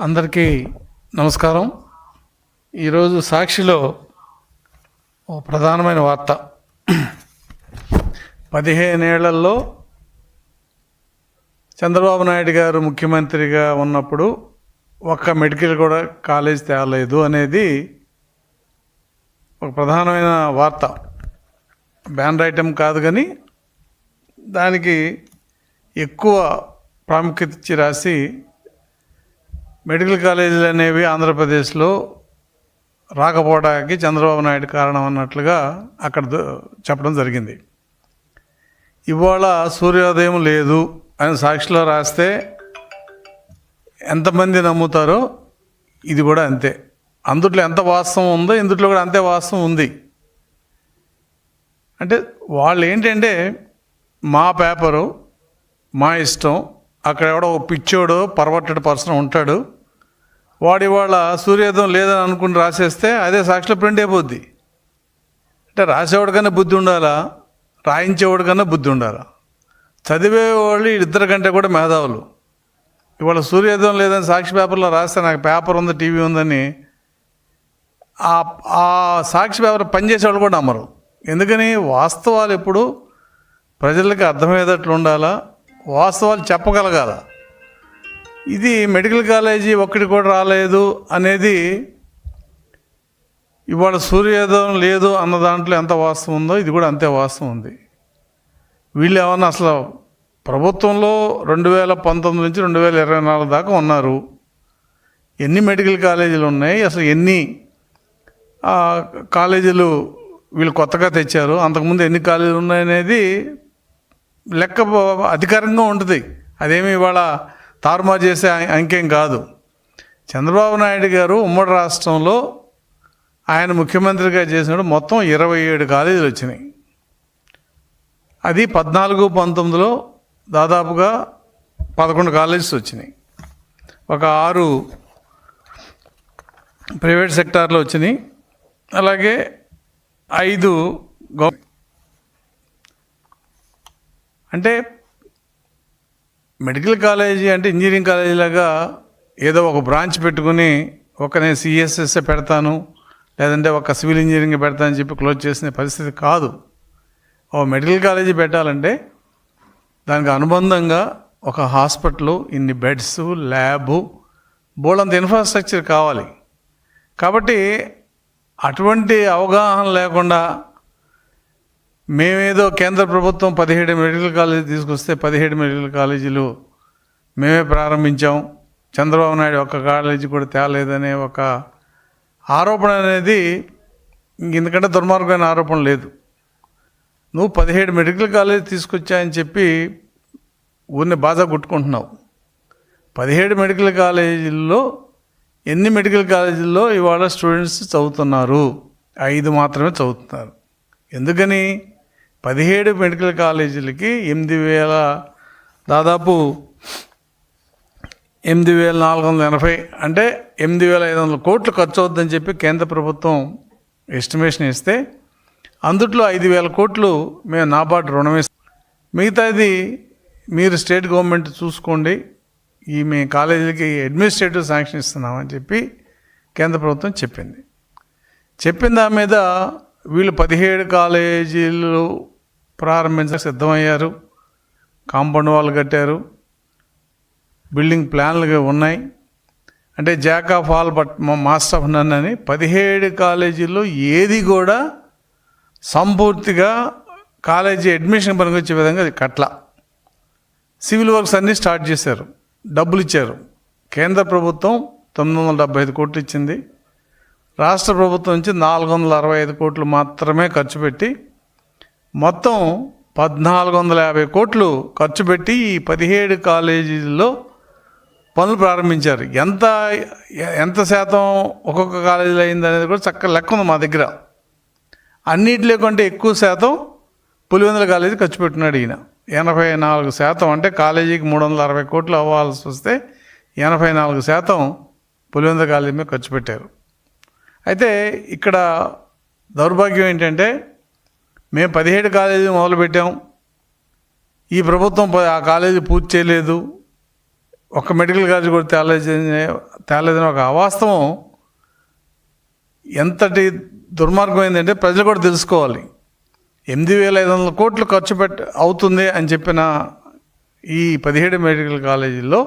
అందరికీ నమస్కారం. ఈరోజు సాక్షిలో ఓ ప్రధానమైన వార్త. పదిహేనేళ్ళలో చంద్రబాబు నాయుడు గారు ముఖ్యమంత్రిగా ఉన్నప్పుడు ఒక్క మెడికల్ కూడా కాలేజ్ తేలేదు అనేది ఒక ప్రధానమైన వార్త. బ్యానర్ ఐటెం కాదు కానీ దానికి ఎక్కువ ప్రాముఖ్యత ఇచ్చి రాసి మెడికల్ కాలేజీలు అనేవి ఆంధ్రప్రదేశ్లో రాకపోవడానికి చంద్రబాబు నాయుడు కారణం అన్నట్లుగా అక్కడ చెప్పడం జరిగింది. ఇవాళ సూర్యోదయం లేదు అని సాక్షిలో రాస్తే ఎంతమంది నమ్ముతారో ఇది కూడా అంతే. అందుట్లో ఎంత వాస్తవం ఉందో ఇందుట్లో కూడా అంతే వాస్తవం ఉంది. అంటే వాళ్ళు ఏంటంటే మా పేపరు మా ఇష్టం అక్కడ ఎవడో ఒక పిచ్చోడు పర్వట్టెడ్ పర్సన్ ఉంటాడు. వాడి వాళ్ళ సూర్యోదయం లేదని అనుకుని రాసేస్తే అదే సాక్షిలో ప్రింట్ అయిపోద్ది. అంటే రాసేవాడికన్నా బుద్ధి ఉండాలా? రాయించేవాడికన్నా బుద్ధి ఉండాలా? చదివేవాళ్ళు ఇద్దరి కంటే కూడా మేధావులు. ఇవాళ సూర్యోదయం లేదని సాక్షి పేపర్లో రాస్తే నాకు పేపర్ ఉంది టీవీ ఉందని ఆ ఆ సాక్షి పేపర్ పనిచేసేవాళ్ళు కూడా నమ్మరు. ఎందుకని? వాస్తవాలు ఎప్పుడు ప్రజలకి అర్థమయ్యేటట్లు ఉండాలా? వాస్తవాలు చెప్పగలగాల? ఇది మెడికల్ కాలేజీ ఒక్కటి కూడా రాలేదు అనేది ఇవాళ సూర్యోదయం లేదు అన్న దాంట్లో ఎంత వాస్తవం ఉందో ఇది కూడా అంతే వాస్తవం ఉంది. వీళ్ళు ఏమన్నా అసలు ప్రభుత్వంలో రెండు వేల పంతొమ్మిది నుంచి రెండు వేల ఇరవై నాలుగు దాకా ఉన్నారు. ఎన్ని మెడికల్ కాలేజీలు ఉన్నాయి అసలు ఎన్ని కాలేజీలు వీళ్ళు కొత్తగా తెచ్చారు అంతకుముందు ఎన్ని కాలేజీలు ఉన్నాయనేది లెక్క అధికారంగా ఉంటుంది. అదేమి ఇవాళ తారుమారు చేసే అంకెం కాదు. చంద్రబాబు నాయుడు గారు ఉమ్మడి రాష్ట్రంలో ఆయన ముఖ్యమంత్రిగా చేసినప్పుడు మొత్తం ఇరవై ఏడు కాలేజీలు వచ్చినాయి. అది పద్నాలుగు పంతొమ్మిదిలో దాదాపుగా పదకొండు కాలేజెస్ వచ్చినాయి. ఒక ఆరు ప్రైవేట్ సెక్టార్లో వచ్చినాయి. అలాగే ఐదు గవ అంటే మెడికల్ కాలేజీ అంటే ఇంజనీరింగ్ కాలేజీ లాగా ఏదో ఒక బ్రాంచ్ పెట్టుకుని ఒక నేను సిఎస్ఎస్ పెడతాను లేదంటే ఒక సివిల్ ఇంజనీరింగ్ పెడతానని చెప్పి క్లోజ్ చేసిన పరిస్థితి కాదు. ఓ మెడికల్ కాలేజీ పెట్టాలంటే దానికి అనుబంధంగా ఒక హాస్పిటల్ ఇన్ని బెడ్స్ ల్యాబు బోల్డంత ఇన్ఫ్రాస్ట్రక్చర్ కావాలి. కాబట్టి అటువంటి అవగాహన లేకుండా మేమేదో కేంద్ర ప్రభుత్వం పదిహేడు మెడికల్ కాలేజీ తీసుకొస్తే పదిహేడు మెడికల్ కాలేజీలు మేమే ప్రారంభించాం. చంద్రబాబు నాయుడు ఒక్క కాలేజీ కూడా తేలేదనే ఒక ఆరోపణ అనేది ఎందుకంటే ఇంతకంటే దుర్మార్గమైన ఆరోపణ లేదు. నువ్వు పదిహేడు మెడికల్ కాలేజీ తీసుకొచ్చాయని చెప్పి ఊరిని బాధ కొట్టుకుంటున్నావు. పదిహేడు మెడికల్ కాలేజీల్లో ఎన్ని మెడికల్ కాలేజీల్లో ఇవాళ స్టూడెంట్స్ చదువుతున్నారు? ఐదు మాత్రమే చదువుతున్నారు. ఎందుకని? పదిహేడు మెడికల్ కాలేజీలకి ఎనిమిది వేల దాదాపు ఎనిమిది వేల నాలుగు వందల ఎనభై అంటే ఎనిమిది వేల ఐదు వందల కోట్లు ఖర్చు అవుతుందని చెప్పి కేంద్ర ప్రభుత్వం ఎస్టిమేషన్ ఇస్తే అందుట్లో ఐదు వేల కోట్లు మేము నాబార్డు రుణం ఇస్తాం మిగతాది మీరు స్టేట్ గవర్నమెంట్ చూసుకోండి. ఈ మీ కాలేజీలకి అడ్మినిస్ట్రేటివ్ శాంక్షన్ ఇస్తున్నామని చెప్పి కేంద్ర ప్రభుత్వం చెప్పింది. చెప్పిన దాని మీద వీళ్ళు పదిహేడు కాలేజీలు ప్రారంభించక సిద్ధమయ్యారు. కాంపౌండ్ వాళ్ళు కట్టారు. బిల్డింగ్ ప్లాన్లు ఉన్నాయి. అంటే jack of all but master of none అని పదిహేడు కాలేజీల్లో ఏది కూడా సంపూర్తిగా కాలేజీ అడ్మిషన్ పనికొచ్చే విధంగా అది కట్ల సివిల్ వర్క్స్ అన్నీ స్టార్ట్ చేశారు. డబ్బులు ఇచ్చారు. కేంద్ర ప్రభుత్వం తొమ్మిది వందల డెబ్బై ఐదు కోట్లు ఇచ్చింది. రాష్ట్ర ప్రభుత్వం నుంచి నాలుగు వందల అరవై ఐదు కోట్లు మాత్రమే ఖర్చు పెట్టి మొత్తం పద్నాలుగు వందల యాభై కోట్లు ఖర్చు పెట్టి ఈ పదిహేడు కాలేజీల్లో పనులు ప్రారంభించారు. ఎంత ఎంత శాతం ఒక్కొక్క కాలేజీలో అయింది అనేది కూడా చక్కగా లెక్క ఉంది మా దగ్గర. అన్నిటిలో కంటే ఎక్కువ శాతం పులివెందుల కాలేజీ ఖర్చు పెట్టినాడు ఈయన. ఎనభై నాలుగు శాతం అంటే కాలేజీకి మూడు వందల అరవై కోట్లు అవ్వాల్సి వస్తే ఎనభై నాలుగు శాతం పులివెందుల కాలేజీ మీద ఖర్చు పెట్టారు. అయితే ఇక్కడ దౌర్భాగ్యం ఏంటంటే మేము పదిహేడు కాలేజీ మొదలుపెట్టాం. ఈ ప్రభుత్వం ఆ కాలేజీ పూర్తి చేయలేదు. ఒక మెడికల్ కాలేజ్ కూడా తేలేదు తేలేదని ఒక అవాస్తవం ఎంతటి దుర్మార్గం ఏంటంటే ప్రజలు కూడా తెలుసుకోవాలి. ఎనిమిది వేల ఐదు వందల కోట్లు ఖర్చు పెట్ అవుతుంది అని చెప్పిన ఈ పదిహేడు మెడికల్ కాలేజీల్లో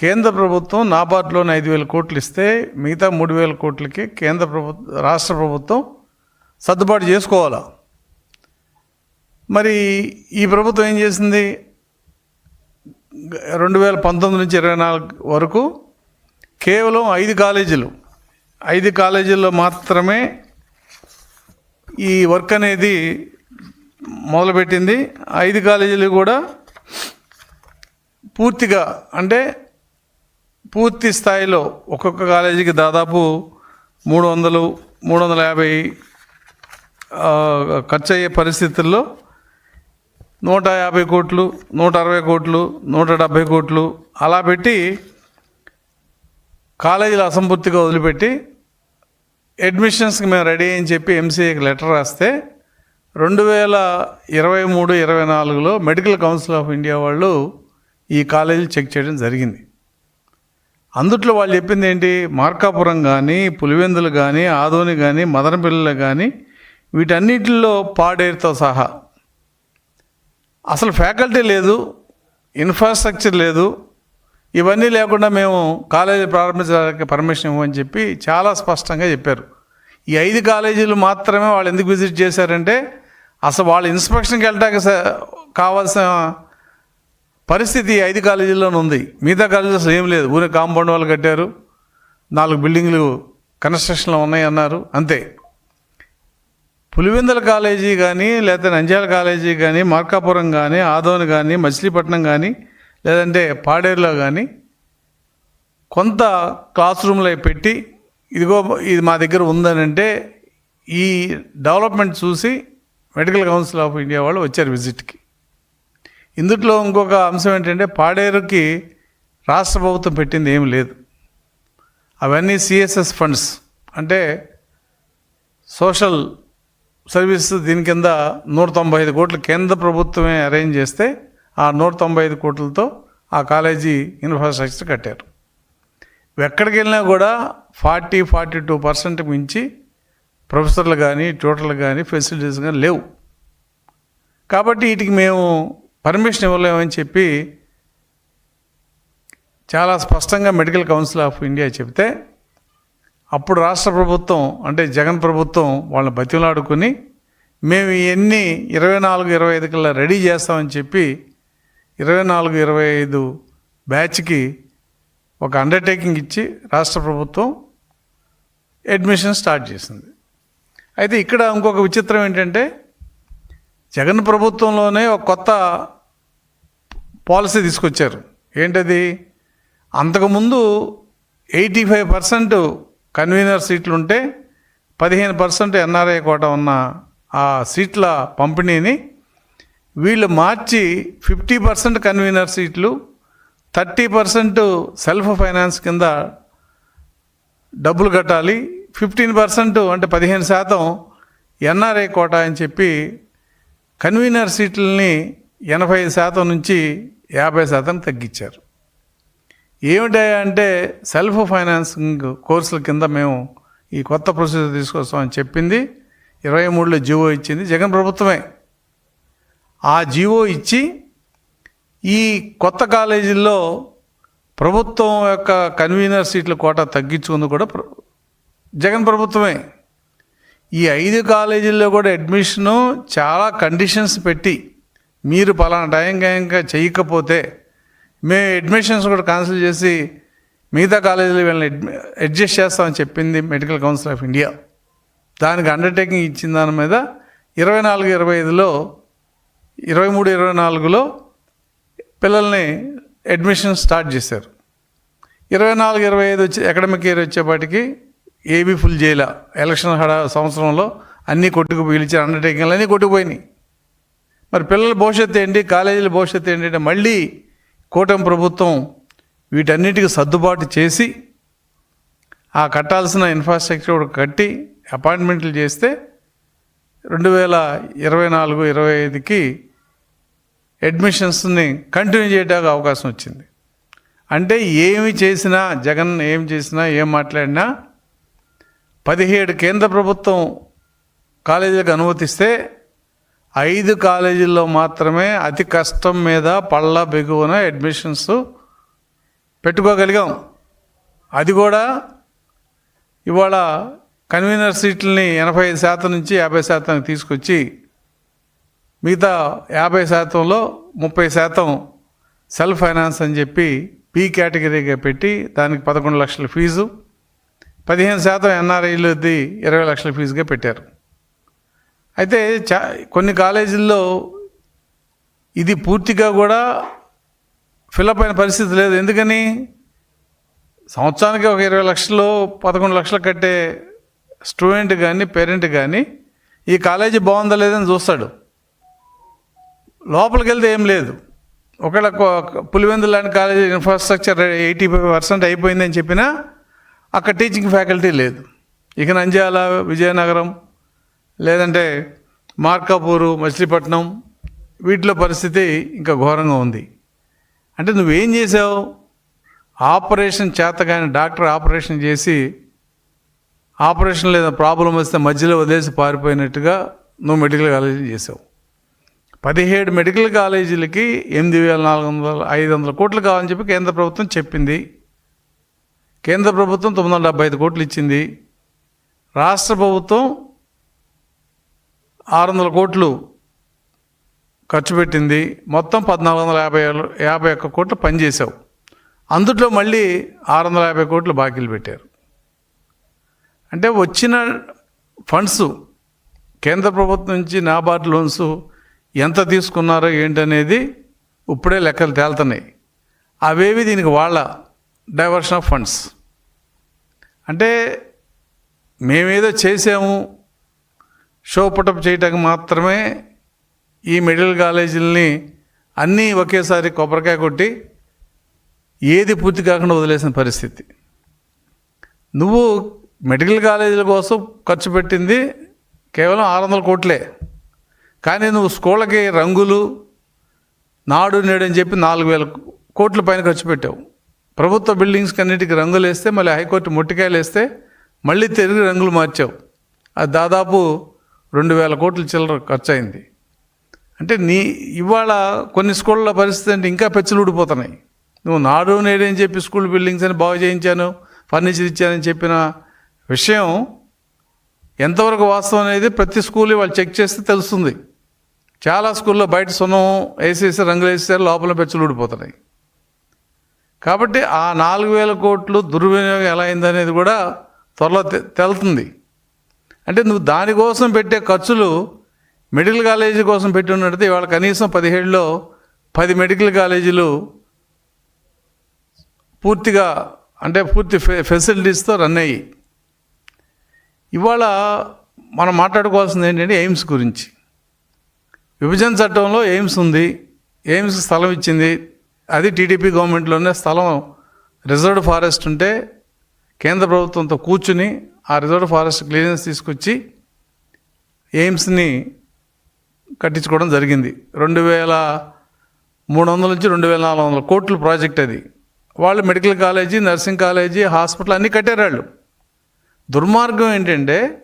కేంద్ర ప్రభుత్వం నాబార్డులోని ఐదు వేల కోట్లు ఇస్తే మిగతా మూడు వేల కోట్లకి కేంద్ర ప్రభుత్వం రాష్ట్ర ప్రభుత్వం సర్దుబాటు చేసుకోవాలా? మరి ఈ ప్రభుత్వం ఏం చేసింది? రెండు వేల పంతొమ్మిది నుంచి ఇరవై నాలుగు వరకు కేవలం ఐదు కాలేజీలు ఐదు కాలేజీల్లో మాత్రమే ఈ వర్క్ అనేది మొదలుపెట్టింది. ఐదు కాలేజీలు కూడా పూర్తిగా అంటే పూర్తి స్థాయిలో ఒక్కొక్క కాలేజీకి దాదాపు మూడు వందలు మూడు వందల యాభై ఖర్చు అయ్యే పరిస్థితుల్లో నూట యాభై కోట్లు నూట అరవై కోట్లు నూట డెబ్భై కోట్లు అలా పెట్టి కాలేజీలు అసంపూర్తిగా వదిలిపెట్టి అడ్మిషన్స్కి మేము రెడీ అని చెప్పి ఎంసీఏకి లెటర్ రాస్తే రెండు వేల ఇరవై మూడు ఇరవై నాలుగులో మెడికల్ కౌన్సిల్ ఆఫ్ ఇండియా వాళ్ళు ఈ కాలేజీలు చెక్ చేయడం జరిగింది. అందుట్లో వాళ్ళు చెప్పింది ఏంటి? మార్కాపురం కానీ పులివెందులు కానీ ఆదోని కానీ మదనపల్లిలో కానీ వీటన్నిటిలో పాడేరుతో సహా. అసలు ఫ్యాకల్టీ లేదు ఇన్ఫ్రాస్ట్రక్చర్ లేదు. ఇవన్నీ లేకుండా మేము కాలేజీ ప్రారంభించడానికి పర్మిషన్ ఇవ్వమని చెప్పి చాలా స్పష్టంగా చెప్పారు. ఈ ఐదు కాలేజీలు మాత్రమే వాళ్ళు ఎందుకు విజిట్ చేశారంటే అసలు వాళ్ళ ఇన్స్పెక్షన్కి వెళ్ళడానికి స- కావాల్సిన పరిస్థితి ఐదు కాలేజీల్లోనే ఉంది. మిగతా కాలేజీలు అసలు ఏం లేదు. ఊరే కాంపౌండ్ వాళ్ళు కట్టారు. నాలుగు బిల్డింగ్లు కన్స్ట్రక్షన్లో ఉన్నాయి అన్నారు అంతే. పులివెందుల కాలేజీ కానీ లేకపోతే నంద్యాల కాలేజీ కానీ మార్కాపురం కానీ ఆదోని కానీ మచిలీపట్నం కానీ లేదంటే పాడేరులో కానీ కొంత క్లాస్ రూమ్లో పెట్టి ఇదిగో ఇది మా దగ్గర ఉందని అంటే ఈ డెవలప్మెంట్ చూసి మెడికల్ కౌన్సిల్ ఆఫ్ ఇండియా వాళ్ళు వచ్చారు విజిట్కి. ఇందుట్లో ఇంకొక అంశం ఏంటంటే పాడేరుకి రాష్ట్ర ప్రభుత్వం పెట్టింది ఏమి లేదు. అవన్నీ సిఎస్ఎస్ ఫండ్స్. అంటే సోషల్ సర్వీస్ దీని కింద నూట తొంభై ఐదు కోట్లు కేంద్ర ప్రభుత్వమే అరేంజ్ చేస్తే ఆ నూట తొంభై ఐదు కోట్లతో ఆ కాలేజీ ఇన్ఫ్రాస్ట్రక్చర్ కట్టారు. ఎక్కడికి వెళ్ళినా కూడా ఫార్టీ ఫార్టీ టూ పర్సెంట్ మించి ప్రొఫెసర్లు కానీ ట్యూటర్లు కానీ ఫెసిలిటీస్ కానీ లేవు. కాబట్టి వీటికి మేము పర్మిషన్ ఇవ్వలేమని చెప్పి చాలా స్పష్టంగా మెడికల్ కౌన్సిల్ ఆఫ్ ఇండియా చెప్తే అప్పుడు రాష్ట్ర ప్రభుత్వం అంటే జగన్ ప్రభుత్వం వాళ్ళని బతిలాడుకుని మేము ఇవన్నీ ఇరవై నాలుగు ఇరవై ఐదు కల్లా రెడీ చేస్తామని చెప్పి ఇరవై నాలుగు ఇరవై ఐదు బ్యాచ్కి ఒక అండర్టేకింగ్ ఇచ్చి రాష్ట్ర ప్రభుత్వం అడ్మిషన్ స్టార్ట్ చేసింది. అయితే ఇక్కడ ఇంకొక విచిత్రం ఏంటంటే జగన్ ప్రభుత్వంలోనే ఒక కొత్త పాలసీ తీసుకొచ్చారు. ఏంటది? అంతకుముందు ఎయిటీ ఫైవ్ పర్సెంట్ కన్వీనర్ సీట్లు ఉంటే పదిహేను పర్సెంట్ ఎన్ఆర్ఐ కోట ఉన్న ఆ సీట్ల పంపిణీని వీళ్ళు మార్చి ఫిఫ్టీ పర్సెంట్ కన్వీనర్ సీట్లు థర్టీ పర్సెంట్ సెల్ఫ్ ఫైనాన్స్ కింద డబ్బులు కట్టాలి ఫిఫ్టీన్ పర్సెంట్ అంటే పదిహేను శాతం ఎన్ఆర్ఐ కోట అని చెప్పి కన్వీనర్ సీట్లని ఎనభై శాతం నుంచి యాభై శాతం తగ్గించారు. ఏమిటంటే అంటే సెల్ఫ్ ఫైనాన్సింగ్ కోర్సుల కింద మేము ఈ కొత్త ప్రొసీజర్ తీసుకొస్తామని చెప్పింది. ఇరవై మూడులో జీవో ఇచ్చింది. జగన్ ప్రభుత్వమే. ఆ జీవో ఇచ్చి ఈ కొత్త కాలేజీల్లో ప్రభుత్వం యొక్క కన్వీనర్ సీట్ల కోట తగ్గించుకుంది కూడా జగన్ ప్రభుత్వమే. ఈ ఐదు కాలేజీల్లో కూడా అడ్మిషను చాలా కండిషన్స్ పెట్టి మీరు పలానా టైంగా ఇంకా చేయకపోతే మేము అడ్మిషన్స్ కూడా క్యాన్సిల్ చేసి మిగతా కాలేజీలో వీళ్ళని అడ్జస్ట్ చేస్తామని చెప్పింది మెడికల్ కౌన్సిల్ ఆఫ్ ఇండియా. దానికి అండర్టేకింగ్ ఇచ్చిన దాని మీద ఇరవై నాలుగు ఇరవై ఐదులో ఇరవై మూడు ఇరవై నాలుగులో పిల్లల్ని అడ్మిషన్ స్టార్ట్ చేశారు. ఇరవై నాలుగు ఇరవై ఐదు వచ్చి అకాడమిక్ ఇయర్ వచ్చేపాటికి ఏబీ ఫుల్ చేయలే ఎలక్షన్ హడా సంవత్సరంలో అన్నీ కొట్టుకు పీల్చి అండర్టేకింగ్లు అన్నీ కొట్టుకుపోయినాయి. మరి పిల్లల భవిష్యత్తు ఏంటి? కాలేజీల భవిష్యత్తు ఏంటి అంటే మళ్ళీ కూటమి ప్రభుత్వం వీటన్నిటికి సర్దుబాటు చేసి ఆ కట్టాల్సిన ఇన్ఫ్రాస్ట్రక్చర్ కట్టి అపాయింట్మెంట్లు చేస్తే రెండు వేల ఇరవై నాలుగు ఇరవై ఐదుకి అడ్మిషన్స్ని కంటిన్యూ చేయడానికి అవకాశం వచ్చింది. అంటే ఏమి చేసినా జగన్ ఏం చేసినా ఏం మాట్లాడినా పదిహేడు కేంద్ర ప్రభుత్వం కాలేజీలకు అనుమతిస్తే ఐదు కాలేజీల్లో మాత్రమే అతి కష్టం మీద పళ్ళ బిగువన అడ్మిషన్స్ పెట్టుకోగలిగాం. అది కూడా ఇవాళ కన్వీనర్ సీట్లని ఎనభై ఐదు శాతం నుంచి యాభై శాతానికి తీసుకొచ్చి మిగతా యాభై శాతంలో ముప్పై శాతం సెల్ఫ్ ఫైనాన్స్ అని చెప్పి పీ కేటగిరీగా పెట్టి దానికి పదకొండు లక్షల ఫీజు పదిహేను శాతం ఎన్ఆర్ఐలది ఇరవై లక్షల ఫీజుగా పెట్టారు. అయితే చా కొన్ని కాలేజీల్లో ఇది పూర్తిగా కూడా ఫిలప్ అయిన పరిస్థితి లేదు. ఎందుకని? సంవత్సరానికి ఒక ఇరవై లక్షలు పదకొండు లక్షలు కట్టే స్టూడెంట్ కానీ పేరెంట్ కానీ ఈ కాలేజీ బాగుందా లేదని చూస్తాడు. లోపలికి వెళ్తే ఏం లేదు. ఒకవేళ కొ- లాంటి college infrastructure eighty five percent అయిపోయిందని చెప్పినా అక్కడ టీచింగ్ ఫ్యాకల్టీ లేదు. ఇక నంద్యాల విజయనగరం లేదంటే మార్కాపూరు మచిలీపట్నం వీటిలో పరిస్థితి ఇంకా ఘోరంగా ఉంది. అంటే నువ్వేం చేసావు? ఆపరేషన్ చేత కానీ డాక్టర్ ఆపరేషన్ చేసి ఆపరేషన్ లేదా ప్రాబ్లం వస్తే మధ్యలో వదిలేసి పారిపోయినట్టుగా నువ్వు మెడికల్ కాలేజీ చేసావు. పదిహేడు మెడికల్ కాలేజీలకి ఎనిమిది వేల నాలుగు వందల ఐదు వందల కోట్లు కావాలని చెప్పి కేంద్ర ప్రభుత్వం చెప్పింది. కేంద్ర ప్రభుత్వం తొమ్మిది వందల డెబ్బై ఐదు కోట్లు ఇచ్చింది. రాష్ట్ర ప్రభుత్వం ఆరు వందల కోట్లు ఖర్చు పెట్టింది. మొత్తం పద్నాలుగు వందల యాభై ఏళ్ళు- యాభై ఒక్క కోట్లు పనిచేసావు అందుట్లో మళ్ళీ ఆరు వందల యాభై కోట్లు బాకీలు పెట్టారు. అంటే వచ్చిన ఫండ్స్ కేంద్ర ప్రభుత్వం నుంచి నాబార్డ్ లోన్స్ ఎంత తీసుకున్నారో ఏంటనేది ఇప్పుడే లెక్కలు తేలుతున్నాయి. అవేవి దీనికి వాళ్ళ డైవర్షన్ ఆఫ్ ఫండ్స్. అంటే మేమేదో చేసాము షో పుటప్ చేయటానికి మాత్రమే ఈ మెడికల్ కాలేజీలని అన్నీ ఒకేసారి కొబ్బరికాయ కొట్టి ఏది పూర్తి కాకుండా వదిలేసిన పరిస్థితి. నువ్వు మెడికల్ కాలేజీల కోసం ఖర్చు పెట్టింది కేవలం ఆరు వందల కోట్లే. కానీ నువ్వు స్కూళ్ళకి రంగులు నాడు నేడు అని చెప్పి నాలుగు వేల కోట్ల పైన ఖర్చు పెట్టావు. ప్రభుత్వ బిల్డింగ్స్కి అన్నిటికీ రంగులు వేస్తే మళ్ళీ హైకోర్టు మొట్టికాయలు వేస్తే మళ్ళీ తిరిగి రంగులు మార్చావు. అది దాదాపు రెండు వేల కోట్ల చిల్లర ఖర్చు అయింది అంటే నీ ఇవాళ కొన్ని స్కూళ్ళ పరిస్థితి అంటే ఇంకా పెచ్చలు ఊడిపోతున్నాయి. నువ్వు నాడు నేడు అని చెప్పి స్కూల్ బిల్డింగ్స్ అని బాగు చేయించాను ఫర్నిచర్ ఇచ్చానని చెప్పిన విషయం ఎంతవరకు వాస్తవం అనేది ప్రతి స్కూల్ వాళ్ళు చెక్ చేస్తే తెలుస్తుంది. చాలా స్కూల్లో బయట సున్నం వేసేసి రంగులు వేసేసారు లోపల పెచ్చలు ఊడిపోతున్నాయి. కాబట్టి ఆ నాలుగు వేల కోట్లు దుర్వినియోగం ఎలా అయిందనేది కూడా త్వరలో తెలుతుంది. అంటే నువ్వు దానికోసం పెట్టే ఖర్చులు మెడికల్ కాలేజీ కోసం పెట్టి ఉన్నట్టు ఇవాళ కనీసం పదిహేడులో పది మెడికల్ కాలేజీలు పూర్తిగా అంటే పూర్తి ఫె ఫెసిలిటీస్తో రన్ అయ్యి. ఇవాళ మనం మాట్లాడుకోవాల్సింది ఏంటంటే ఎయిమ్స్ గురించి. విభజన చట్టంలో ఎయిమ్స్ ఉంది ఎయిమ్స్ స్థలం ఇచ్చింది. అది టీడీపీ గవర్నమెంట్లోనే స్థలం రిజర్వ్డ్ ఫారెస్ట్ ఉంటే కేంద్ర ప్రభుత్వంతో కూర్చుని ఆ రిజర్వ్ ఫారెస్ట్ క్లియరెన్స్ తీసుకొచ్చి ఎయిమ్స్ని కట్టించుకోవడం జరిగింది. రెండు వేల మూడు వందల నుంచి రెండు వేల నాలుగు వందల కోట్ల ప్రాజెక్ట్ అది. వాళ్ళు medical college nursing college hospital అన్నీ కట్టారు వాళ్ళు. దుర్మార్గం ఏంటంటే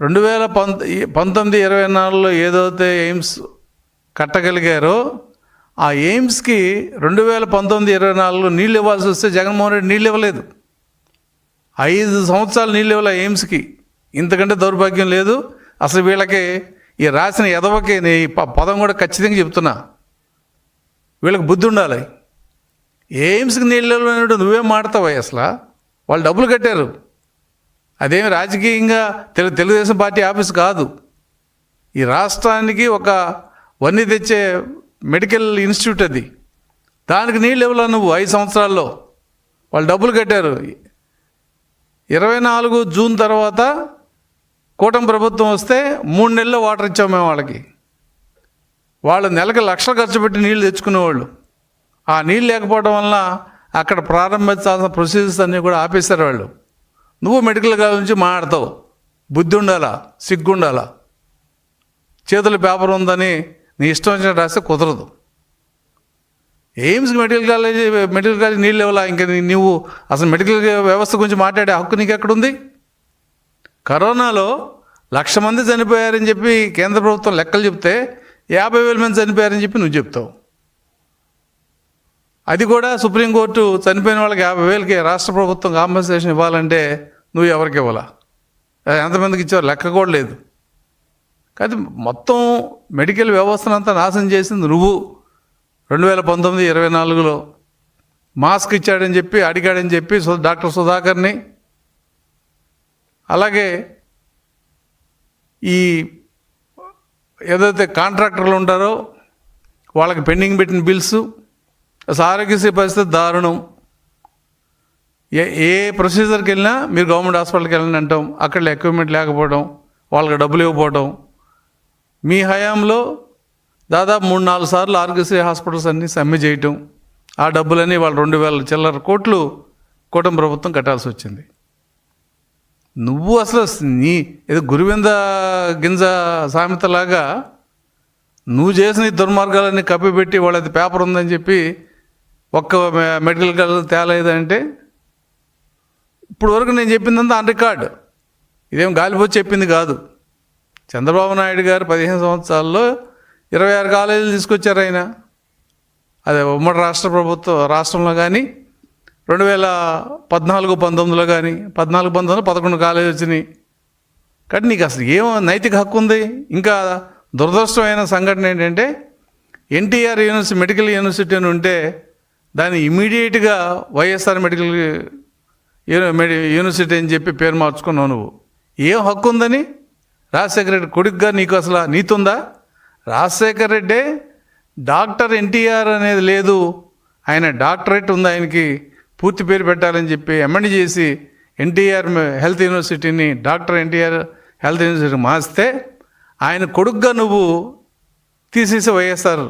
రెండు వేల పంత పంతొమ్మిది ఇరవై నాలుగులో ఏదైతే ఎయిమ్స్ కట్టగలిగారో ఆ ఎయిమ్స్కి రెండు వేల పంతొమ్మిది ఇరవై నాలుగులో నీళ్ళు ఇవ్వాల్సి వస్తే జగన్మోహన్ రెడ్డి నీళ్ళు ఇవ్వలేదు. ఐదు సంవత్సరాలు నీళ్ళు ఇవ్వాలి ఎయిమ్స్కి? ఇంతకంటే దౌర్భాగ్యం లేదు. అసలు వీళ్ళకి ఈ రాసిన ఎదవకి నీ ప- పదం కూడా ఖచ్చితంగా చెప్తున్నా. వీళ్ళకి బుద్ధి ఉండాలి. ఎయిమ్స్కి నీళ్ళు ఇవ్వలేనట్టు నువ్వేం మాడతావు అసలు? వాళ్ళు డబ్బులు కట్టారు. అదేమి రాజకీయంగా తెలు తెలుగుదేశం పార్టీ ఆఫీస్ కాదు. ఈ రాష్ట్రానికి ఒక వన్నీ తెచ్చే మెడికల్ ఇన్స్టిట్యూట్ అది. దానికి నీళ్ళు ఇవ్వలే నువ్వు ఐదు సంవత్సరాల్లో? వాళ్ళు డబ్బులు కట్టారు. ఇరవై నాలుగు జూన్ తర్వాత కూటమి ప్రభుత్వం వస్తే మూడు నెలలు వాటర్ ఇచ్చాం మేము వాళ్ళకి. వాళ్ళు నెలకు లక్షలు ఖర్చు పెట్టి నీళ్ళు తెచ్చుకునేవాళ్ళు. ఆ నీళ్ళు లేకపోవడం వలన అక్కడ ప్రారంభించాల్సిన ప్రొసీజర్స్ అన్నీ కూడా ఆపేశారు వాళ్ళు. నువ్వు మెడికల్ కాలేజ్ నుంచి మాట్లాడతావు. బుద్ధి ఉండాలా? సిగ్గు ఉండాలా? చేతుల పేపర్ ఉందని నీ ఇష్టం వచ్చినట్టు రాస్తే కుదరదు. AIIMS medical college medical college నీళ్ళు ఇవ్వాలా ఇంకా నువ్వు అసలు మెడికల్ వ్యవస్థ గురించి మాట్లాడే హక్కు నీకు ఎక్కడుంది కరోనాలో లక్ష మంది చనిపోయారని చెప్పి కేంద్ర ప్రభుత్వం లెక్కలు చెప్తే యాభై వేల మంది చనిపోయారని చెప్పి నువ్వు చెప్తావు. అది కూడా సుప్రీంకోర్టు చనిపోయిన వాళ్ళకి యాభై వేలకి రాష్ట్ర ప్రభుత్వం కాంపెన్సేషన్ ఇవ్వాలంటే నువ్వు ఎవరికి ఇవ్వాలా? ఎంతమందికి ఇచ్చావు లెక్క కూడా లేదు. కానీ మొత్తం మెడికల్ వ్యవస్థనంతా నాశనం చేసింది నువ్వు. రెండు వేల పంతొమ్మిది ఇరవై నాలుగులో మాస్క్ ఇచ్చాడని చెప్పి అడిగాడని చెప్పి డాక్టర్ సుధాకర్ని. అలాగే ఈ ఏదైతే కాంట్రాక్టర్లు ఉంటారో వాళ్ళకి పెండింగ్ పెట్టిన బిల్స్ అసలు ఆరోగ్యశ్రీ పరిస్థితి దారుణం. ఏ ఏ ప్రొసీజర్కి వెళ్ళినా మీరు గవర్నమెంట్ హాస్పిటల్కి వెళ్ళండి అంటాం. అక్కడ ఎక్విప్మెంట్ లేకపోవడం వాళ్ళకి డబ్బులు ఇవ్వకపోవడం. మీ హయాంలో దాదాపు మూడు నాలుగు సార్లు ఆరోగ్యశ్రీ హాస్పిటల్స్ అన్నీ సమ్మె చేయటం ఆ డబ్బులని వాళ్ళు రెండు వేల చిల్లర కోట్లు కూటమి ప్రభుత్వం కట్టాల్సి వచ్చింది. నువ్వు అసలు నీ ఏదో గురువింద గింజ సామెతలాగా నువ్వు చేసిన ఈ దుర్మార్గాలన్నీ కప్పిపెట్టి వాళ్ళది పేపర్ ఉందని చెప్పి ఒక్క మెడికల్ కాలేజ్ తేలేదంటే ఇప్పుడు వరకు నేను చెప్పిందంతా ఆన్ రికార్డ్ ఇదేం గాలిపోతే చెప్పింది కాదు. చంద్రబాబు నాయుడు గారు పదిహేను సంవత్సరాల్లో ఇరవై ఆరు కాలేజీలు తీసుకొచ్చారు ఆయన. అదే ఉమ్మడి రాష్ట్ర ప్రభుత్వం రాష్ట్రంలో కానీ రెండు వేల పద్నాలుగు పంతొమ్మిదిలో కానీ పద్నాలుగు పంతొమ్మిదిలో పదకొండు కాలేజీ వచ్చినాయి. కానీ నీకు అసలు ఏం నైతిక హక్కు ఉంది. ఇంకా దురదృష్టమైన సంఘటన ఏంటంటే ఎన్టీఆర్ యూనివర్సిటీ మెడికల్ యూనివర్సిటీ అని ఉంటే దాన్ని ఇమీడియట్గా వైఎస్ఆర్ మెడికల్ మెడి యూనివర్సిటీ అని చెప్పి పేరు మార్చుకున్నావు నువ్వు. ఏం హక్కు ఉందని? రాజశేఖర రెడ్డి కొడుకుగా నీకు అసలు నీతుందా ఉందా? రాజశేఖర రెడ్డి డాక్టర్ ఎన్టీఆర్ అనేది లేదు. ఆయన డాక్టరేట్ ఉంది ఆయనకి. పూర్తి పేరు పెట్టాలని చెప్పి ఎమ్ఎండ్ చేసి ఎన్టీఆర్ హెల్త్ యూనివర్సిటీని డాక్టర్ ఎన్టీఆర్ హెల్త్ యూనివర్సిటీ మాస్తే ఆయన కొడుగ్గా నువ్వు తీసేసి వైఎస్ఆర్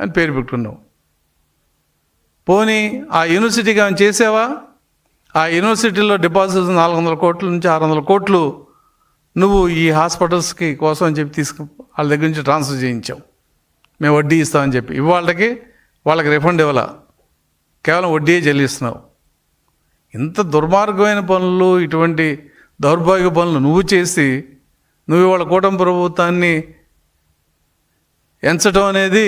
అని పేరు పెట్టుకున్నావు. పోనీ ఆ యూనివర్సిటీకి ఏమైనా చేసావా? ఆ యూనివర్సిటీలో డిపాజిట్స్ నాలుగు వందల కోట్ల నుంచి ఆరు వందల కోట్లు నువ్వు ఈ హాస్పిటల్స్కి కోసం అని చెప్పి తీసుకు వాళ్ళ దగ్గర నుంచి ట్రాన్స్ఫర్ చేయించావు. మేము వడ్డీ ఇస్తామని చెప్పి. ఇవాళకి వాళ్ళకి రిఫండ్ ఇవ్వాల? కేవలం వడ్డీయే చెల్లిస్తున్నావు. ఇంత దుర్మార్గమైన పనులు ఇటువంటి దౌర్భాగ్య పనులు నువ్వు చేసి నువ్వు ఇవాళ కూటమి ప్రభుత్వాన్ని ఎంచడం అనేది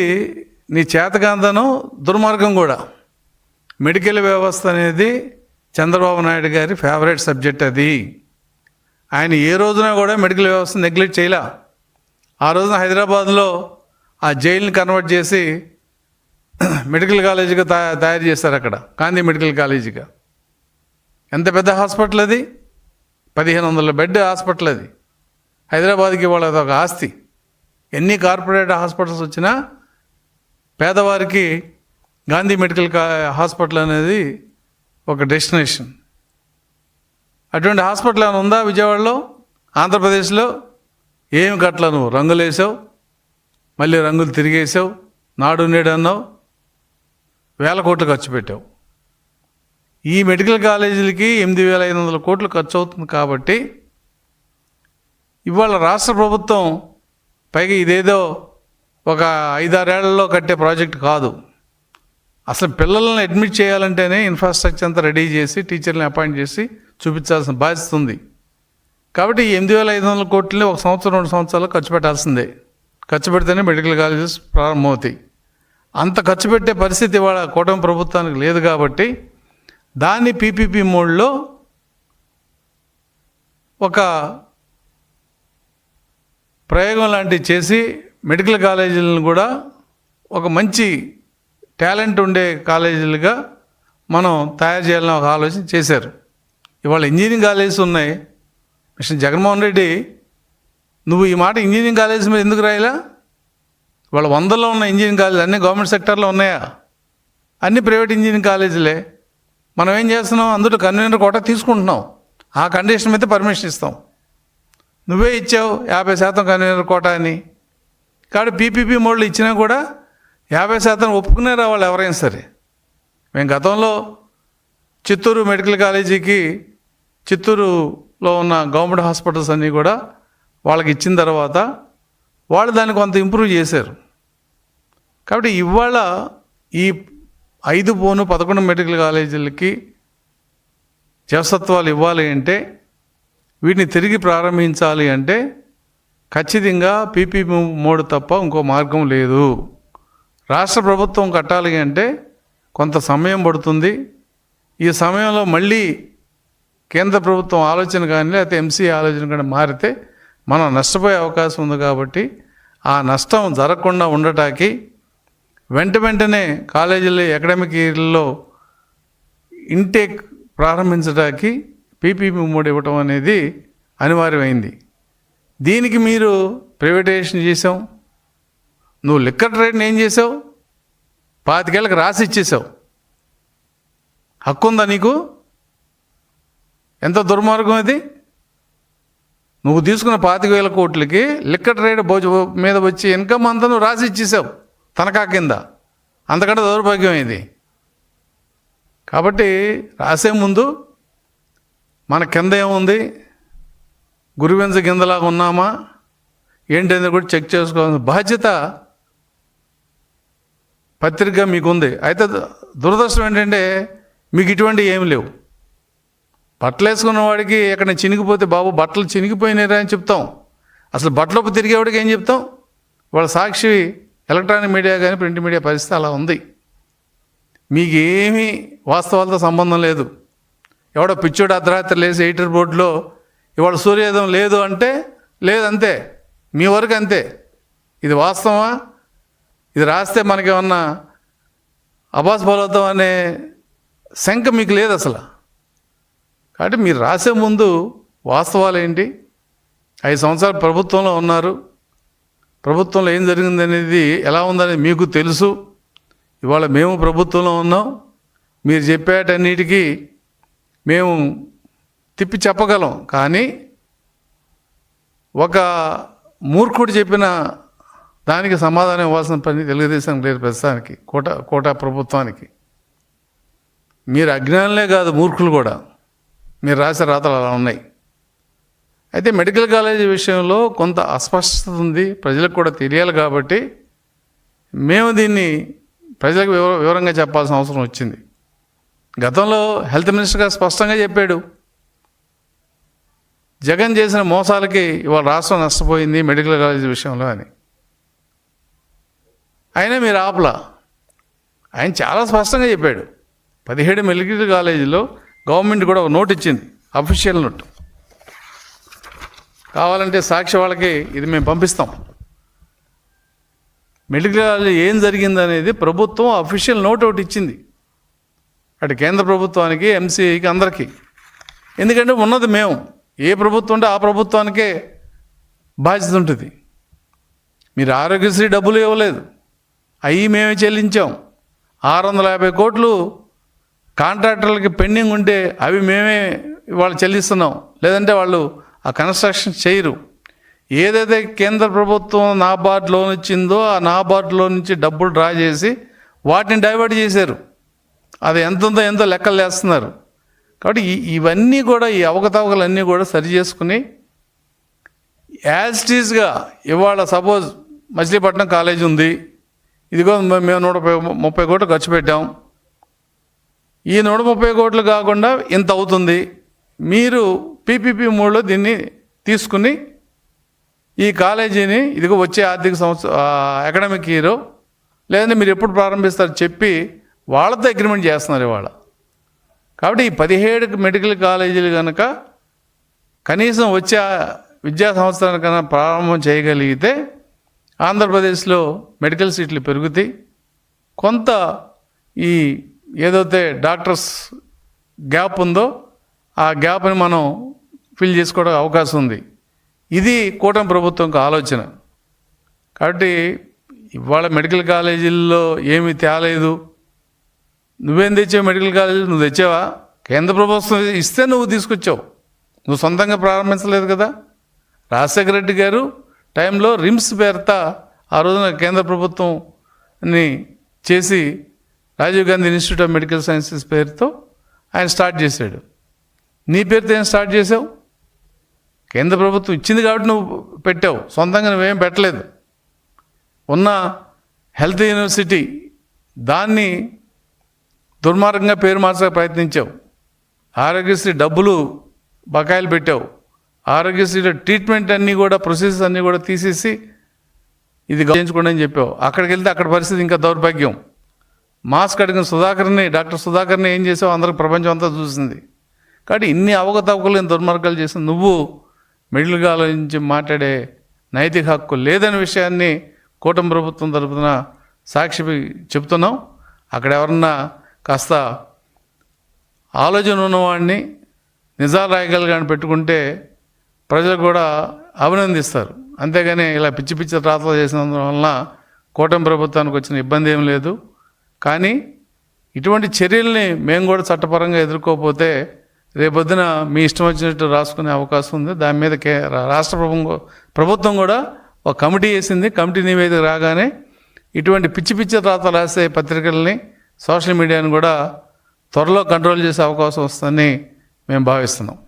నీ చేతకాంతనం దుర్మార్గం కూడా. మెడికల్ వ్యవస్థ అనేది చంద్రబాబు నాయుడు గారి ఫేవరెట్ సబ్జెక్ట్ అది. ఆయన ఏ రోజున కూడా మెడికల్ వ్యవస్థ నెగ్లెక్ట్ చేయలే. ఆ రోజున హైదరాబాద్లో ఆ జైలుని కన్వర్ట్ చేసి మెడికల్ కాలేజీగా తయారు చేశారు అక్కడ గాంధీ మెడికల్ కాలేజీగా. ఎంత పెద్ద హాస్పిటల్ అది? పదిహేను వందల బెడ్ హాస్పిటల్ అది. హైదరాబాద్కి వాళ్ళ ఒక ఆస్తి. ఎన్ని కార్పొరేట్ హాస్పిటల్స్ వచ్చినా పేదవారికి గాంధీ మెడికల్ కా హాస్పిటల్ అనేది ఒక డెస్టినేషన్. అటువంటి హాస్పిటల్ ఏమైనా ఉందా విజయవాడలో? ఆంధ్రప్రదేశ్లో? ఏమి కట్ల నువ్వు. రంగులు వేసావు మళ్ళీ రంగులు తిరిగేసావు. నాడు నేడు అన్నావు. వేల కోట్లు ఖర్చు పెట్టావు. ఈ మెడికల్ కాలేజీలకి ఎనిమిది వేల ఐదు వందల కోట్లు ఖర్చు అవుతుంది కాబట్టి ఇవాళ రాష్ట్ర ప్రభుత్వం పైగా ఇదేదో ఒక ఐదారేళ్ళలో కట్టే ప్రాజెక్ట్ కాదు. అసలు పిల్లల్ని అడ్మిట్ చేయాలంటేనే ఇన్ఫ్రాస్ట్రక్చర్ అంతా రెడీ చేసి టీచర్ని అపాయింట్ చేసి చూపించాల్సిన బాధ్యత ఉంది. కాబట్టి ఎనిమిది వేల ఐదు వందల కోట్లని ఒక సంవత్సరం రెండు సంవత్సరాలు ఖర్చు పెట్టాల్సిందే. ఖర్చు పెడితేనే మెడికల్ కాలేజెస్ ప్రారంభమవుతాయి. అంత ఖర్చు పెట్టే పరిస్థితి ఇవాళ కూటమి ప్రభుత్వానికి లేదు కాబట్టి దాన్ని పీపీపీ మోడ్లో ఒక ప్రయోగం లాంటివి చేసి మెడికల్ కాలేజీలను కూడా ఒక మంచి టాలెంట్ ఉండే కాలేజీలుగా మనం తయారు చేయాలని ఒక ఆలోచన చేశారు. ఇవాళ ఇంజనీరింగ్ కాలేజెస్ ఉన్నాయి. మిస్టర్ జగన్మోహన్ రెడ్డి నువ్వు ఈ మాట ఇంజనీరింగ్ కాలేజ్ మీద ఎందుకు రాయలా? వాళ్ళ వందల్లో ఉన్న ఇంజనీరింగ్ కాలేజ్ అన్నీ గవర్నమెంట్ సెక్టర్లో ఉన్నాయా? అన్ని ప్రైవేట్ ఇంజనీరింగ్ కాలేజీలే. మనం ఏం చేస్తున్నాం? అందులో కన్వీనర్ కోట తీసుకుంటున్నాం. ఆ కండిషన్ మీద పర్మిషన్ ఇస్తాం. నువ్వే ఇచ్చావు యాభై శాతం కన్వీనర్ కోట అని. కాబట్టి పీపీపీ మోడల్ ఇచ్చినా కూడా యాభై శాతం ఒప్పుకునే రావాలి ఎవరైనా సరే. మేము గతంలో చిత్తూరు మెడికల్ కాలేజీకి చిత్తూరులో ఉన్న గవర్నమెంట్ హాస్పిటల్స్ అన్నీ కూడా వాళ్ళకి ఇచ్చిన తర్వాత వాళ్ళు దాన్ని కొంత ఇంప్రూవ్ చేశారు. కాబట్టి ఇవాళ ఈ ఐదు పోను పదకొండు మెడికల్ కాలేజీలకి జవసత్వాలు ఇవ్వాలి అంటే వీటిని తిరిగి ప్రారంభించాలి అంటే ఖచ్చితంగా పీపీ మోడ్ తప్ప ఇంకో మార్గం లేదు. రాష్ట్ర ప్రభుత్వం కట్టాలి అంటే కొంత సమయం పడుతుంది. ఈ సమయంలో మళ్ళీ కేంద్ర ప్రభుత్వం ఆలోచన కానీ లేకపోతే ఎంసీ ఆలోచన కానీ మారితే మనం నష్టపోయే అవకాశం ఉంది కాబట్టి ఆ నష్టం జరగకుండా ఉండటానికి వెంట వెంటనే కాలేజీలో అకాడమిక్ ఇయర్లో ఇంటేక్ ప్రారంభించడానికి పీపీపీ మూడు ఇవ్వటం అనేది అనివార్యమైంది. దీనికి మీరు ప్రైవేటైజేషన్ చేసావు నువ్వు లిక్కర్ ట్రేడ్ని ఏం చేసావు పాతికేళ్ళకి రాసి ఇచ్చేసావు హక్కు ఉందా నీకు? ఎంత దుర్మార్గం ఇది? నువ్వు తీసుకున్న పాతిక వేల కోట్లకి లిక్కర్ ట్రేడ్ భోజ మీద వచ్చి ఇన్కమ్ అంతా నువ్వు రాసి ఇచ్చేసావు తనఖా కింద. అంతకంటే దౌర్భాగ్యం ఇది. కాబట్టి రాసే ముందు మన కింద ఏముంది? గురువెంజ కిందలాగా ఉన్నామా? ఏంటనేది కూడా చెక్ చేసుకోవాల్సిన బాధ్యత పత్రిక మీకుంది. అయితే దురదృష్టం ఏంటంటే మీకు ఇటువంటి ఏమి లేవు. బట్టలు వేసుకున్న వాడికి ఎక్కడ చినిగిపోతే బాబు బట్టలు చినిగిపోయినారా అని చెప్తాం. అసలు బట్టలోపు తిరిగేవాడికి ఏం చెప్తాం? వాళ్ళ సాక్షి ఎలక్ట్రానిక్ మీడియా కానీ ప్రింట్ మీడియా పరిస్థితి అలా ఉంది. మీకేమీ వాస్తవాలతో సంబంధం లేదు. ఎవడో పిచ్చోడు అర్ధరాత్రి లేసి ఎయిటర్ బోర్డులో ఇవాళ సూర్యోదయం లేదు అంటే లేదంతే మీ వరకు అంతే. ఇది వాస్తవమా? ఇది రాస్తే మనకేమన్నా అబాస్ బలవుతాం అనే శంక మీకు లేదు అసలు. కాబట్టి మీరు రాసే ముందు వాస్తవాలు ఏంటి? ఐదు సంవత్సరాలు ప్రభుత్వంలో ఉన్నారు. ప్రభుత్వంలో ఏం జరిగింది అనేది ఎలా ఉందనేది మీకు తెలుసు. ఇవాళ మేము ప్రభుత్వంలో ఉన్నాం. మీరు చెప్పేటన్నిటికీ మేము తిప్పి చెప్పగలం. కానీ ఒక మూర్ఖుడు చెప్పిన దానికి సమాధానం ఇవ్వాల్సిన పని తెలుగుదేశం లేదు ప్రస్తుతానికి కోట కోట ప్రభుత్వానికి. మీరు అజ్ఞానులే కాదు మూర్ఖులు కూడా. మీరు రాసే రాతలు అలా ఉన్నాయి. అయితే మెడికల్ కాలేజీ విషయంలో కొంత అస్పష్టత ఉంది. ప్రజలకు కూడా తెలియాలి కాబట్టి మేము దీన్ని ప్రజలకు వివర వివరంగా చెప్పాల్సిన అవసరం వచ్చింది. గతంలో హెల్త్ మినిస్టర్ గారు స్పష్టంగా చెప్పాడు. జగన్ చేసిన మోసాలకి ఇవాళ రాష్ట్రం నష్టపోయింది మెడికల్ కాలేజీ విషయంలో అని. అయినా మీరు ఆపలా. ఆయన చాలా స్పష్టంగా చెప్పాడు. పదిహేడు మెడికల్ కాలేజీలో గవర్నమెంట్ కూడా ఒక నోట్ ఇచ్చింది అఫీషియల్ నోట్. కావాలంటే సాక్షి వాళ్ళకి ఇది మేము పంపిస్తాం. మెడికల్ కాలేజీ ఏం జరిగిందనేది ప్రభుత్వం అఫీషియల్ నోట్ ఒకటి ఇచ్చింది. అటు కేంద్ర ప్రభుత్వానికి ఎంసీఐకి అందరికీ. ఎందుకంటే ఉన్నది మేము. ఏ ప్రభుత్వం ఉంటే ఆ ప్రభుత్వానికే బాధ్యత ఉంటుంది. మీరు ఆరోగ్యశ్రీ డబ్బులు ఇవ్వలేదు. అవి మేమే చెల్లించాం. ఆరు వందల యాభై కోట్లు కాంట్రాక్టర్లకి పెండింగ్ ఉంటే అవి మేమే వాళ్ళు చెల్లిస్తున్నాం. లేదంటే వాళ్ళు ఆ కన్స్ట్రక్షన్ చేయరు. ఏదైతే కేంద్ర ప్రభుత్వం నాబార్డ్ లోన్ ఇచ్చిందో ఆ నాబార్డ్ లోన్ నుంచి డబ్బులు డ్రా చేసి వాటిని డైవర్ట్ చేశారు. అది ఎంత ఉందో ఎంతో లెక్కలు వేస్తున్నారు. కాబట్టి ఇవన్నీ కూడా ఈ అవకతవకలన్నీ కూడా సరి చేసుకుని యాజ్ టీజ్గా ఇవాళ సపోజ్ మచిలీపట్నం కాలేజ్ ఉంది. ఇదిగో మేము నూట ముప్పై- ముప్పై కోట్లు ఖర్చు పెట్టాం. ఈ నూట ముప్పై కోట్లు కాకుండా ఇంత అవుతుంది. మీరు పీపీపీ మూడులో దీన్ని తీసుకుని ఈ కాలేజీని ఇదిగో వచ్చే ఆర్థిక సంవత్సరం అకాడమిక్ ఇయర్ లేదంటే మీరు ఎప్పుడు ప్రారంభిస్తారు చెప్పి వాళ్ళతో అగ్రిమెంట్ చేస్తున్నారు ఇవాళ. కాబట్టి ఈ పదిహేడు మెడికల్ కాలేజీలు కనుక కనీసం వచ్చే విద్యా సంవత్సరానికన్నా ప్రారంభం చేయగలిగితే ఆంధ్రప్రదేశ్లో మెడికల్ సీట్లు పెరుగుతాయి. కొంత ఈ ఏదైతే డాక్టర్స్ గ్యాప్ ఉందో ఆ గ్యాప్ని మనం ఫిల్ చేసుకోవడానికి అవకాశం ఉంది. ఇది కూటమి ప్రభుత్వంకి ఆలోచన. కాబట్టి ఇవాళ మెడికల్ కాలేజీల్లో ఏమీ తేలేదు. నువ్వేం తెచ్చావు మెడికల్ కాలేజీ నువ్వు తెచ్చావా? కేంద్ర ప్రభుత్వం ఇస్తే నువ్వు తీసుకొచ్చావు. నువ్వు సొంతంగా ప్రారంభించలేదు కదా. రాజశేఖర రెడ్డి గారు టైంలో రిమ్స్ పేరుత ఆ రోజున కేంద్ర ప్రభుత్వంని చేసి Rajiv Gandhi institute of medical sciences పేరుతో ఆయన స్టార్ట్ చేశాడు. నీ పేరుతో ఏం స్టార్ట్ చేసావు కేంద్ర ప్రభుత్వం ఇచ్చింది కాబట్టి నువ్వు పెట్టావు. సొంతంగా నువ్వేం పెట్టలేదు. ఉన్న హెల్త్ యూనివర్సిటీ దాన్ని దుర్మార్గంగా పేరు మార్చక ప్రయత్నించావు. ఆరోగ్యశ్రీ డబ్బులు బకాయిలు పెట్టావు. ఆరోగ్యశ్రీలో ట్రీట్మెంట్ అన్నీ కూడా ప్రొసీజర్స్ అన్నీ కూడా తీసేసి ఇది చేయించుకోండి అని చెప్పావు. అక్కడికి వెళ్తే అక్కడ పరిస్థితి ఇంకా దౌర్భాగ్యం. మాస్క్ అడిగిన సుధాకర్ని డాక్టర్ సుధాకర్ని ఏం చేసావు? అందరికి ప్రపంచం అంతా చూసింది. కాబట్టి ఇన్ని అవకతవకలు దుర్మార్గాలు చేసిన నువ్వు మిడిల్ నుంచి మాట్లాడే నైతిక హక్కు లేదనే విషయాన్ని కూటమి ప్రభుత్వం తరపున సాక్షి చెప్తున్నాం. అక్కడ ఎవరన్నా కాస్త ఆలోచన ఉన్నవాడిని నిజాలు రాయగలిగాని పెట్టుకుంటే ప్రజలు కూడా అభినందిస్తారు. అంతేగాని ఇలా పిచ్చి పిచ్చి రాతలు చేసినందువలన కూటమి ప్రభుత్వానికి వచ్చిన ఇబ్బంది ఏం లేదు. కానీ ఇటువంటి చర్యల్ని మేము కూడా చట్టపరంగా ఎదుర్కోకపోతే రేపొద్దున మీ ఇష్టం వచ్చినట్టు రాసుకునే అవకాశం ఉంది. దాని మీద కే రాష్ట్ర ప్రభుత్వం ప్రభుత్వం కూడా ఒక కమిటీ వేసింది. కమిటీ నివేదిక రాగానే ఇటువంటి పిచ్చి పిచ్చి రాత రాసే పత్రికల్ని సోషల్ మీడియాని కూడా త్వరలో కంట్రోల్ చేసే అవకాశం వస్తుందని మేము భావిస్తున్నాం.